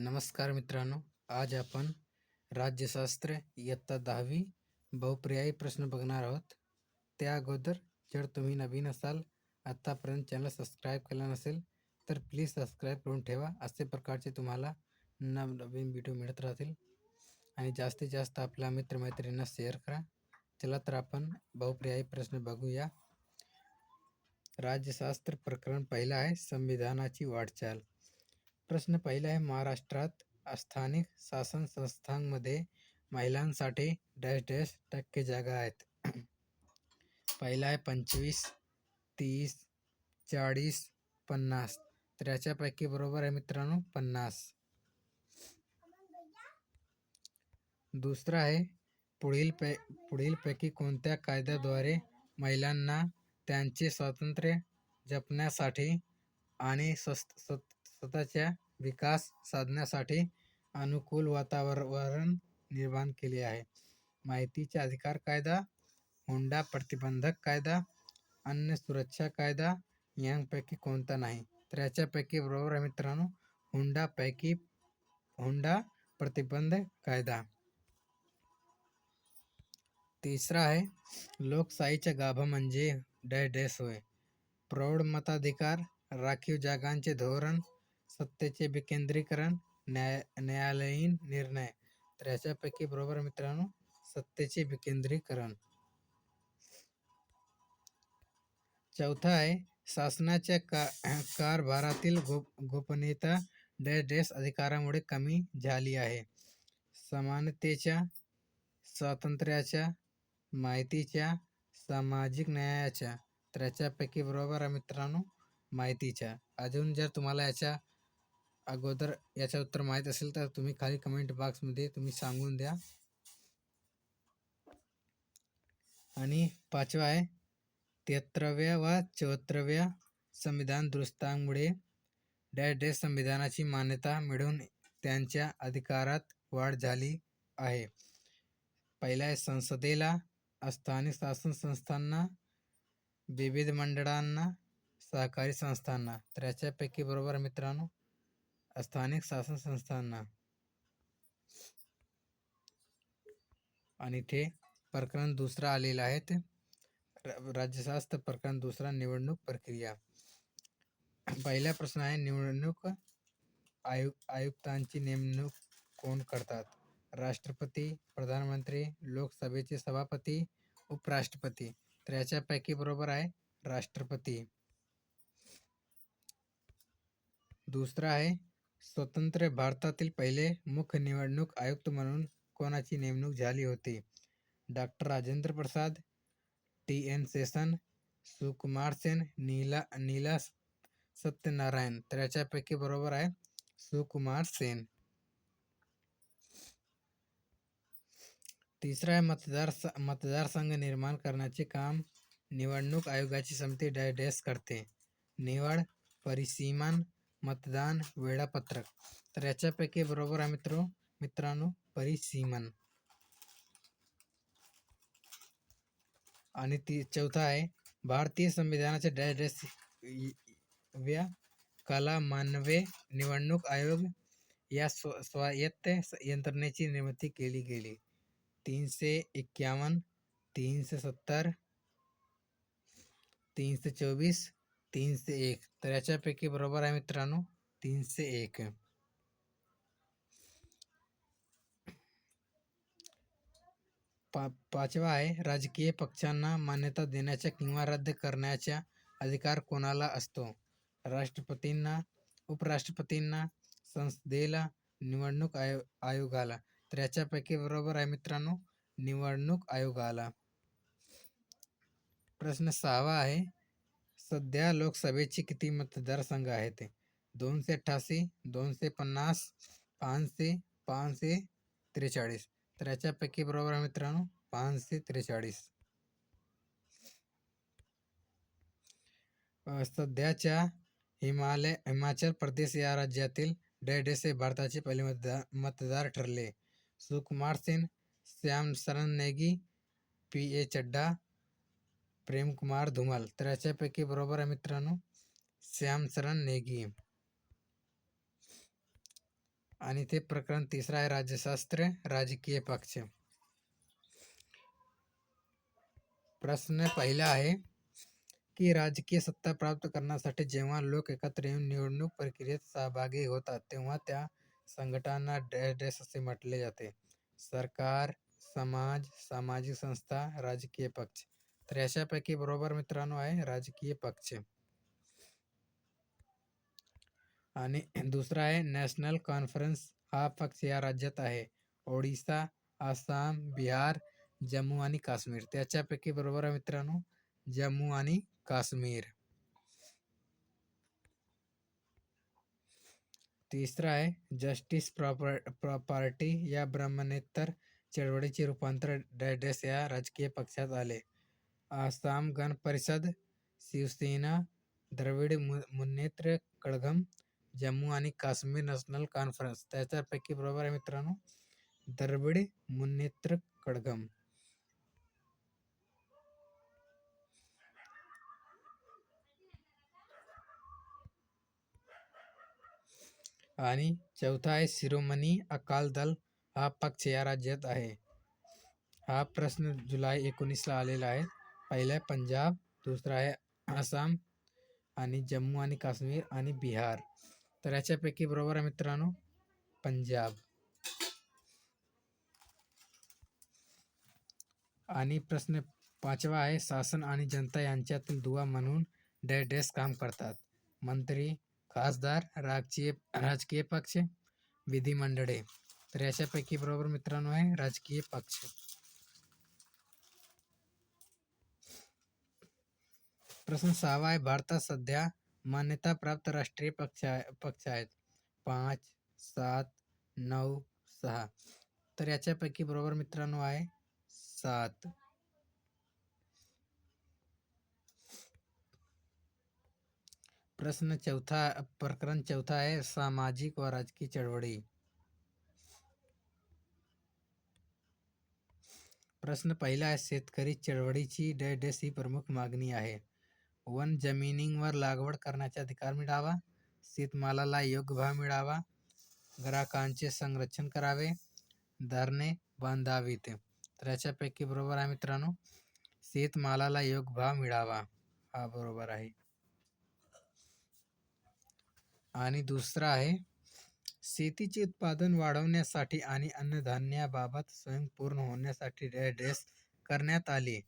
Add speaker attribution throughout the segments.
Speaker 1: नमस्कार मित्रांनो आज आपण राज्यशास्त्र इयत्ता दहावी बहुपर्यायी प्रश्न बघणार आहोत. त्या अगोदर जर तुम्ही नवीन असाल आत्तापर्यंत चॅनल सबस्क्राईब केला नसेल तर प्लीज सबस्क्राईब करून ठेवा. असे प्रकारचे तुम्हाला नवनवीन व्हिडिओ मिळत राहतील. आणि जास्तीत जास्त आपल्या मित्रमैत्रिणींना शेअर करा. चला तर आपण बहुपर्यायी प्रश्न बघूया. राज्यशास्त्र प्रकरण पहिला आहे संविधानाची वाटचाल. प्रश्न पहिला आहे महाराष्ट्रात स्थानिक शासन संस्थांमध्ये महिलांसाठी डॅश डॅश टक्के जागा आहेत. पहिला आहे पंचवीस तीस चाळीस पन्नास. तर याच्यापैकी बरोबर आहे मित्रांनो पन्नास. दुसरा आहे पुढील पै पुढीलपैकी कोणत्या कायद्याद्वारे महिलांना त्यांचे स्वातंत्र्य जपण्यासाठी आणि स्वस्त सत स्वतःच्या विकास साधण्यासाठी अनुकूल वातावरण निर्माण केले आहे. माहितीचा अधिकार कायदा हुंडा प्रतिबंधक कायदा अन्न सुरक्षा कायदा यांपैकी कोणता नाही? तर याच्यापैकी बरोबर आहे मित्रांनो हुंडापैकी हुंडा प्रतिबंध कायदा. तिसरा आहे लोकशाहीचा गाभा म्हणजे डॅश डॅश होय प्रौढ मताधिकार राखीव जागांचे धोरण सत्तेचे विकेंद्रीकरण न्याय न्यायालयीन निर्णय. तर याच्यापैकी बरोबर मित्रांनो सत्तेचे विकेंद्रीकरण. चौथा आहे शासनाच्या का कारभारातील गोप गोपनीयता डॅश डॅश अधिकारामुळे कमी झाली आहे. समानतेच्या स्वातंत्र्याच्या माहितीच्या सामाजिक न्यायाच्या. तर याच्यापैकी बरोबर आहे मित्रांनो माहितीच्या. अजून जर तुम्हाला याच्या अगोदर याचं उत्तर माहीत असेल तर तुम्ही खाली कमेंट बॉक्समध्ये तुम्ही सांगून द्या. आणि पाचवा आहे तेहत्तराव्या व चौहत्तराव्या संविधान दुरुस्तांमुळे डॅश डॅश संविधानाची मान्यता मिळून त्यांच्या अधिकारात वाढ झाली आहे. पहिला आहे संसदेला स्थानिक शासन संस्थांना विविध मंडळांना सहकारी संस्थांना. तर याच्यापैकी बरोबर मित्रांनो स्थानिक शासन संस्थांना आणि ते प्रकरण दुसरा आलेला आहे. ते राज्यशास्त्र प्रकरण दुसरा निवडणूक प्रक्रिया. पहिला प्रश्न आहे निवडणूक आयु आयुक्तांची नेमणूक कोण करतात? राष्ट्रपती प्रधानमंत्री लोकसभेचे सभापती उपराष्ट्रपती. तर याच्यापैकी बरोबर आहे राष्ट्रपती. दुसरा आहे स्वतंत्र भारतातील पहिले मुख्य निवडणूक आयुक्त म्हणून कोणाची नेमणूक झाली होती? Doctor Rajendra Prasad T. N. Seshan Sukumar Sen Neela Neela Satyanarayan. तर याच्यापैकी बरोबर आहे सुकुमार सेन. तिसरा आहे मतदार मतदारसंघ निर्माण करण्याचे काम निवडणूक आयोगाची समिती डायडेस करते. निवड परिसीमन मतदान वेळापत्रक. तर याच्यापैकी बरोबर आहे मित्र मित्रांनो परिसीमन. आणि ती चौथा आहे भारतीय संविधानाचे डॅश डॅश व्या कला मानवे निवडणूक आयोग या स्व स्वायत्त यंत्रणेची निर्मिती केली गेली. तीनशे एक्क्यावन्न तीनशे सत्तर तीनशे चोवीस तीनशे एक, तर याच्यापैकी बरोबर आहे मित्रांनो तीनशे एक. पा, पाचवा आहे, राजकीय पक्षांना मान्यता देण्याच्या किंवा रद्द करण्याचा अधिकार कोणाला असतो? राष्ट्रपतींना, उपराष्ट्रपतींना, संसदेला, निवडणूक आयो, आयोगाला. तर याच्यापैकी बरोबर आहे मित्रांनो, निवडणूक आयोगाला. प्रश्न सहावा आहे सध्या लोकसभेचे किती मतदारसंघ आहेत दोनशे अठ्ठासी दोनशे पन्नास पाचशे पाचशे त्रेचाळीस. तर याच्यापैकी बरोबर आहे मित्रांनो पाचशे त्रेचाळीस. सध्याच्या हिमालय हिमाचल प्रदेश या राज्यातील डेडेसे हे भारताचे पहिले मतदार मतदार ठरले. सुकुमार सेन श्याम शरण नेगी पी ए चड्डा प्रेमकुमार धुमाल तर याच्यापैकी बरोबर आहे मित्रांनो श्याम शरण नेगी. आणि ते प्रकरण तिसरं आहे राज्यशास्त्र राजकीय पक्ष. प्रश्न पहिला आहे की राजकीय सत्ता प्राप्त करण्यासाठी जेव्हा लोक एकत्र येऊन निवडणूक प्रक्रियेत सहभागी होतात तेव्हा त्या संघटनांना डॅश डॅश असे म्हटले जाते. सरकार समाज सामाजिक संस्था राजकीय पक्ष. तर याच्यापैकी बरोबर मित्रांनो आहे राजकीय पक्ष. आणि दुसरा आहे नॅशनल कॉन्फरन्स. हा पक्ष या राज्यात आहे. ओडिसा आसाम बिहार जम्मू आणि काश्मीर. त्याच्यापैकी बरोबर आहे मित्रांनो जम्मू आणि काश्मीर. तिसरा आहे जस्टिस प्रॉपर पार्टी या ब्रह्मनेतर चळवळीचे रूपांतर डॅडेस या राजकीय पक्षात आले. आसाम गण परिषद शिवसेना द्रविड मु मुन्नेत्र कळघम जम्मू आणि काश्मीर नॅशनल कॉन्फरन्स. त्याच्यापैकी बरोबर आहे मित्रांनो द्रविड मुन्नेत्र कळघम आणि चौथा आहे शिरोमणी अकाल दल हा पक्ष या राज्यात आहे. हा प्रश्न जुलै एकोणीसला आलेला आहे. पहिलं आहे पंजाब दुसरं आहे आसाम आणि जम्मू आणि काश्मीर आणि बिहार. तर याच्यापैकी बरोबर आहे मित्रांनो पंजाब. आणि प्रश्न पाचवा आहे शासन आणि जनता यांच्यातील दुवा म्हणून डे डेस काम करतात. मंत्री खासदार राजकीय राजकीय पक्ष विधिमंडळे. तर याच्यापैकी बरोबर मित्रांनो आहे राजकीय पक्ष. प्रश्न सहावा आहे भारतात सध्या मान्यता प्राप्त राष्ट्रीय पक्ष आहे पक्ष आहेत. पाच सात नऊ सहा. तर याच्यापैकी बरोबर मित्रांनो आहे सात. प्रश्न चौथा प्रकरण चौथा आहे सामाजिक व राजकीय चळवळी. प्रश्न पहिला आहे शेतकरी चळवळीची डॅश ही प्रमुख मागणी आहे. वन जमिनींवर लागवड करण्याचा अधिकार मिळावा. शेतमालाला योग्य भाव मिळावा. ग्राहकांचे संरक्षण करावे. धरणे बांधावीत तर याच्यापैकी बरोबर आहे मित्रांनो शेतमालाला योग्य भाव मिळावा. हा बरोबर आहे. आणि दुसरा आहे शेतीचे उत्पादन वाढवण्यासाठी आणि अन्नधान्याबाबत स्वयंपूर्ण होण्यासाठी ड्रेस करण्यात आली.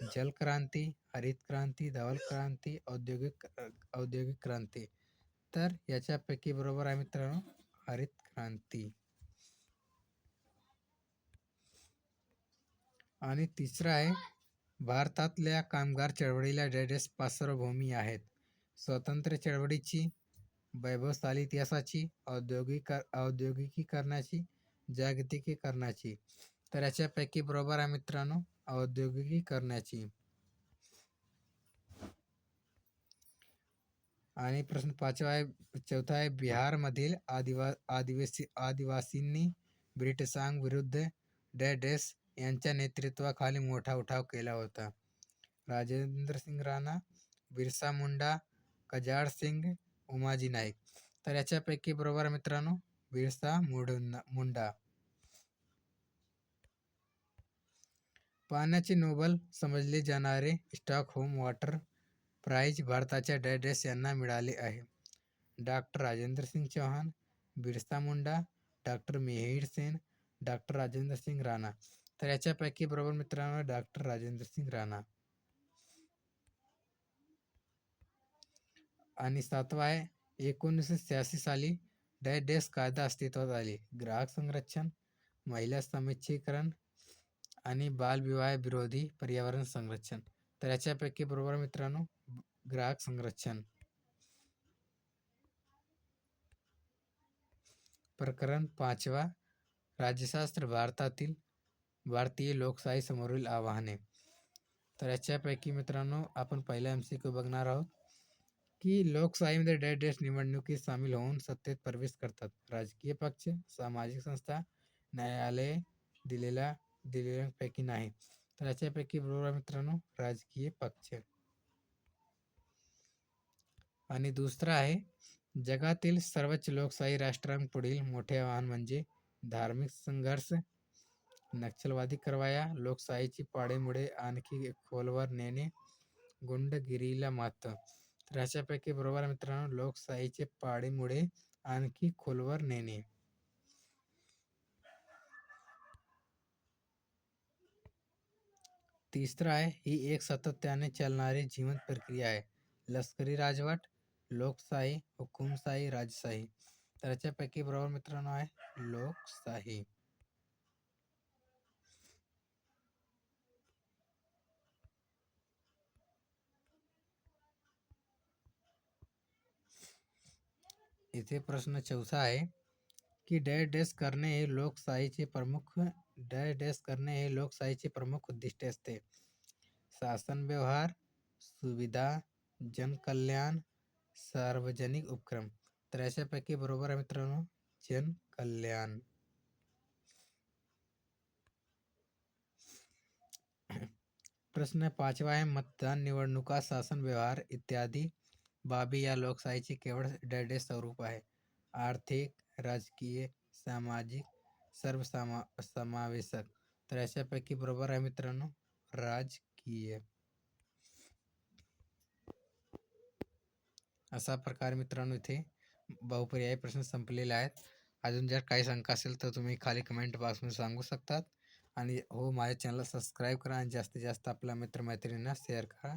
Speaker 1: जलक्रांती हरित क्रांती धवल क्रांती औद्योगिक औद्योगिक क्रांती. तर याच्यापैकी बरोबर आहे मित्रांनो हरित क्रांती. आणि तिसरा आहे भारतातल्या कामगार चळवळीला डेडेस पार्श्वभूमी आहेत. स्वतंत्र चळवळीची वैभवशाली इतिहासाची औद्योगिक औद्योगिकीकरणाची जागतिकीकरणाची. तर याच्यापैकी बरोबर आहे मित्रांनो औद्योगिकीकरणाची आणि प्रश्न पाचवा आहे चौथा आहे बिहारमधील आदिवा आदिवासी आदिवासींनी ब्रिटिशांविरुद्ध डॅडेस यांच्या नेतृत्वाखाली मोठा उठाव केला होता. राजेंद्र सिंग राणा बिरसा मुंडा कजाड सिंग उमाजी नाईक. तर याच्यापैकी बरोबर मित्रांनो बिरसा मुंडा मुंडा. पाण्याचे नोबल समजले जाणारे स्टॉकहोम वॉटर प्राईज भारताच्या डॅडेस यांना मिळाले आहे. Doctor Rajendra Singh Chauhan Birsa Munda doctor Mihir Sen doctor Rajendra Singh Rana. तर याच्यापैकी बरोबर मित्रांनो डॉक्टर राजेंद्र सिंग राणा. आणि सातवा आहे एकोणीसशे शहाऐंशी साली डॅडेस कायदा अस्तित्वात आले. ग्राहक संरक्षण महिला समिच्छीकरण आणि बालविवाह विरोधी पर्यावरण संरक्षण. तर याच्यापैकी बरोबर मित्रांनो ग्राहक संरक्षण. प्रकरण पाचवा राज्यशास्त्र भारतातील भारतीय लोकशाही समोरील आव्हाने. तर याच्यापैकी मित्रांनो आपण पहिल्या एम सी क्यू बघणार आहोत की लोकशाहीमध्ये डॅश डॅश निवडणुकीत सामील होऊन सत्तेत प्रवेश करतात. राजकीय पक्ष सामाजिक संस्था न्यायालय दिलेल्या दिलेल्यापैकी नाही. तर याच्यापैकी बरोबर मित्रांनो, राजकीय पक्ष. आणि दुसरा आहे, जगातील सर्वोच्च लोकशाही राष्ट्रांपुढील मोठे आव्हान म्हणजे धार्मिक संघर्ष. नक्षलवादी कारवाया, लोकशाहीची पाळेमुळे आणखी खोलवर नेणे, गुंडगिरीला मात. तर अशापैकी बरोबर मित्रांनो, लोकशाहीचे पाळेमुळे आणखी खोलवर नेणे. तिसरं आहे ही एक सातत्याने चालणारी जीवन प्रक्रिया आहे लष्करी राजवट, लोकशाही, हुकुमशाही, राजशाही। तर याच्यापैकी बरोबर मित्रांनो आहे, लोकशाही। इथे प्रश्न चौथा आहे, की डॅश डॅश करणे हे लोकशाहीचे प्रमुख डॅश डॅश करणे हे प्रमुख उद्दिष्ट असते शासन व्यवहार, सुविधा, जनकल्याण, सार्वजनिक उपक्रम। तर अशापैकी बरोबर आहे मित्रांनो, जनकल्याण। प्रश्न पाचवा आहे मतदान निवडणुका, शासन व्यवहार इत्यादी। बाबी या लोकशाहीचे केवळ डॅडे स्वरूप आहे। आर्थिक, राजकीय, सामाजिक सर्व समा समावेशक. तर अशापैकी बरोबर आहे मित्रांनो राजकीय. असा प्रकार मित्रांनो इथे बहुपर्यायी प्रश्न संपलेले आहेत. अजून जर काही शंका असेल तर तुम्ही खाली कमेंट बॉक्समध्ये सांगू शकतात. आणि हो माझ्या चॅनलला सबस्क्राईब करा आणि जास्तीत जास्त आपल्या मित्रमैत्रिणींना शेअर करा.